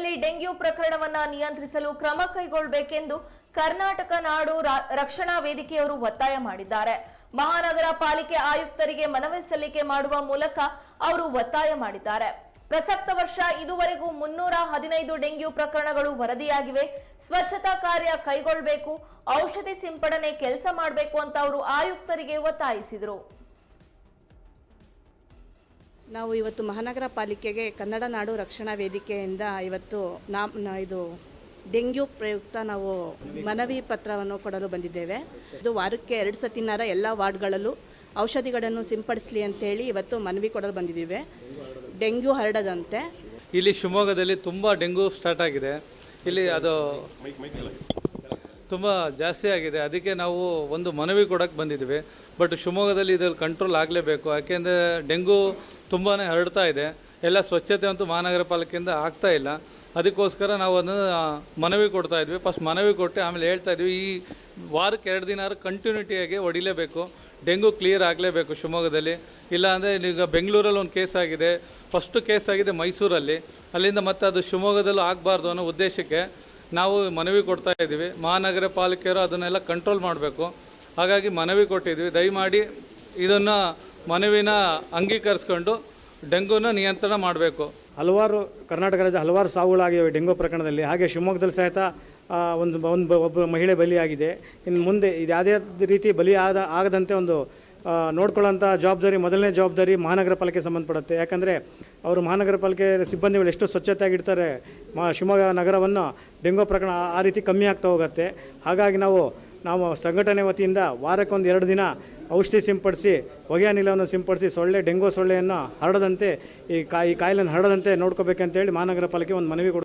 ಶಿವಮೊಗ್ಗದಲ್ಲಿ ಡೆಂಗ್ಯೂ ಪ್ರಕರಣವನ್ನ ನಿಯಂತ್ರಿಸಲು ಕ್ರಮ ಕೈಗೊಳ್ಳಬೇಕೆಂದು ಕರ್ನಾಟಕ ನಾಡು ರಕ್ಷಣಾ ವೇದಿಕೆಯವರು ಒತ್ತಾಯ ಮಾಡಿದ್ದಾರೆ. ಮಹಾನಗರ ಪಾಲಿಕೆ ಆಯುಕ್ತರಿಗೆ ಮನವಿ ಸಲ್ಲಿಕೆ ಮಾಡುವ ಮೂಲಕ ಅವರು ಒತ್ತಾಯ ಮಾಡಿದ್ದಾರೆ. ಪ್ರಸಕ್ತ ವರ್ಷ ಇದುವರೆಗೂ ಮುನ್ನೂರ ಹದಿನೈದು ಡೆಂಗ್ಯೂ ಪ್ರಕರಣಗಳು ವರದಿಯಾಗಿವೆ. ಸ್ವಚ್ಛತಾ ಕಾರ್ಯ ಕೈಗೊಳ್ಳಬೇಕು ಔಷಧಿ ಸಿಂಪಡಣೆ ಕೆಲಸ ಮಾಡಬೇಕು ಅಂತ ಅವರು ಆಯುಕ್ತರಿಗೆ ಒತ್ತಾಯಿಸಿದರು. ನಾವು ಇವತ್ತು ಮಹಾನಗರ ಪಾಲಿಕೆಗೆ ಕನ್ನಡ ನಾಡು ರಕ್ಷಣಾ ವೇದಿಕೆಯಿಂದ ಇವತ್ತು ನಾಮ್ ಇದು ಡೆಂಗ್ಯೂ ಪ್ರಯುಕ್ತ ನಾವು ಮನವಿ ಪತ್ರವನ್ನು ಕೊಡಲು ಬಂದಿದ್ದೇವೆ. ಇದು ವಾರಕ್ಕೆ ಎರಡು ಸತಿನಾರ ಎಲ್ಲ ವಾರ್ಡ್ಗಳಲ್ಲೂ ಔಷಧಿಗಳನ್ನು ಸಿಂಪಡಿಸಲಿ ಅಂತೇಳಿ ಇವತ್ತು ಮನವಿ ಕೊಡಲು ಬಂದಿದ್ದೀವಿ. ಡೆಂಗ್ಯೂ ಹರಡದಂತೆ. ಇಲ್ಲಿ ಶಿವಮೊಗ್ಗದಲ್ಲಿ ತುಂಬ ಡೆಂಗ್ಯೂ ಸ್ಟಾರ್ಟ್ ಆಗಿದೆ. ಇಲ್ಲಿ ಅದು ತುಂಬ ಜಾಸ್ತಿ ಆಗಿದೆ. ಅದಕ್ಕೆ ನಾವು ಒಂದು ಮನವಿ ಕೊಡೋಕ್ಕೆ ಬಂದಿದ್ದೀವಿ ಬಟ್ ಶಿವಮೊಗ್ಗದಲ್ಲಿ ಇದ್ರಲ್ಲಿ ಕಂಟ್ರೋಲ್ ಆಗಲೇಬೇಕು. ಯಾಕೆಂದರೆ ಡೆಂಗು ತುಂಬಾ ಹರಡ್ತಾ ಇದೆ. ಎಲ್ಲ ಸ್ವಚ್ಛತೆ ಅಂತೂ ಮಹಾನಗರ ಪಾಲಿಕೆಯಿಂದ ಆಗ್ತಾ ಇಲ್ಲ. ಅದಕ್ಕೋಸ್ಕರ ನಾವು ಅದನ್ನು ಮನವಿ ಕೊಡ್ತಾ ಇದ್ವಿ. ಫಸ್ಟ್ ಮನವಿ ಕೊಟ್ಟು ಆಮೇಲೆ ಹೇಳ್ತಾ ಇದ್ವಿ, ಈ ವಾರಕ್ಕೆ ಎರಡು ದಿನ ಕಂಟಿನ್ಯೂಟಿಯಾಗಿ ಹೊಡಿಲೇಬೇಕು. ಡೆಂಗು ಕ್ಲಿಯರ್ ಆಗಲೇಬೇಕು ಶಿವಮೊಗ್ಗದಲ್ಲಿ. ಇಲ್ಲಾಂದರೆ ಈಗ ಬೆಂಗಳೂರಲ್ಲಿ ಒಂದು ಕೇಸ್ ಆಗಿದೆ. ಫಸ್ಟು ಕೇಸ್ ಆಗಿದೆ ಮೈಸೂರಲ್ಲಿ. ಅಲ್ಲಿಂದ ಮತ್ತೆ ಅದು ಶಿವಮೊಗ್ಗದಲ್ಲೂ ಆಗಬಾರ್ದು ಅನ್ನೋ ಉದ್ದೇಶಕ್ಕೆ ನಾವು ಮನವಿ ಕೊಡ್ತಾ ಇದ್ದೀವಿ. ಮಹಾನಗರ ಪಾಲಿಕೆಯರು ಅದನ್ನೆಲ್ಲ ಕಂಟ್ರೋಲ್ ಮಾಡಬೇಕು. ಹಾಗಾಗಿ ಮನವಿ ಕೊಟ್ಟಿದ್ದೀವಿ. ದಯಮಾಡಿ ಇದನ್ನು ಮನವಿನ ಅಂಗೀಕರಿಸ್ಕೊಂಡು ಡೆಂಗೂನ ನಿಯಂತ್ರಣ ಮಾಡಬೇಕು. ಹಲವಾರು ಕರ್ನಾಟಕ ರಾಜ್ಯ ಹಲವಾರು ಸಾವುಗಳಾಗಿವೆ ಡೆಂಗೂ ಪ್ರಕರಣದಲ್ಲಿ. ಹಾಗೆ ಶಿವಮೊಗ್ಗದಲ್ಲಿ ಸಹಿತ ಒಂದು ಒಂದು, ಒಬ್ಬ ಮಹಿಳೆ ಬಲಿಯಾಗಿದೆ. ಇನ್ನು ಮುಂದೆ ಇದು ಯಾವುದೇ ರೀತಿ ಬಲಿ ಆದ, ಆಗದಂತೆ ಒಂದು ನೋಡ್ಕೊಳ್ಳೋಂಥ ಜವಾಬ್ದಾರಿ, ಮೊದಲನೇ ಜವಾಬ್ದಾರಿ ಮಹಾನಗರ ಪಾಲಿಕೆ ಸಂಬಂಧಪಡುತ್ತೆ. ಯಾಕಂದರೆ, ಅವರು ಮಹಾನಗರ ಪಾಲಿಕೆ ಸಿಬ್ಬಂದಿಗಳು ಎಷ್ಟು ಸ್ವಚ್ಛತೆಯಾಗಿಡ್ತಾರೆ ಮಾ, ಶಿವಮೊಗ್ಗ ನಗರವನ್ನು ಡೆಂಗು ಪ್ರಕರಣ ಆ- ರೀತಿ ಕಮ್ಮಿ ಆಗ್ತಾ ಹೋಗುತ್ತೆ. ಹಾಗಾಗಿ ನಾವು ನಾವು ಸಂಘಟನೆ ವತಿಯಿಂದ ವಾರಕ್ಕೊಂದು ಎರಡು ದಿನ ಔಷಧಿ ಸಿಂಪಡಿಸಿ ಹೊಗೆ ಅನಿಲವನ್ನು ಸಿಂಪಡಿಸಿ, ಸೊಳ್ಳೆ, ಡೆಂಗು ಸೊಳ್ಳೆಯನ್ನು ಹರಡದಂತೆ, ಈ ಕಾಯಿ ಕಾಯಿಲೆಯನ್ನು ಹರಡದಂತೆ ನೋಡ್ಕೋಬೇಕಂತೇಳಿ ಮಹಾನಗರ ಪಾಲಿಕೆ ಒಂದು ಮನವಿ ಕೊಡ್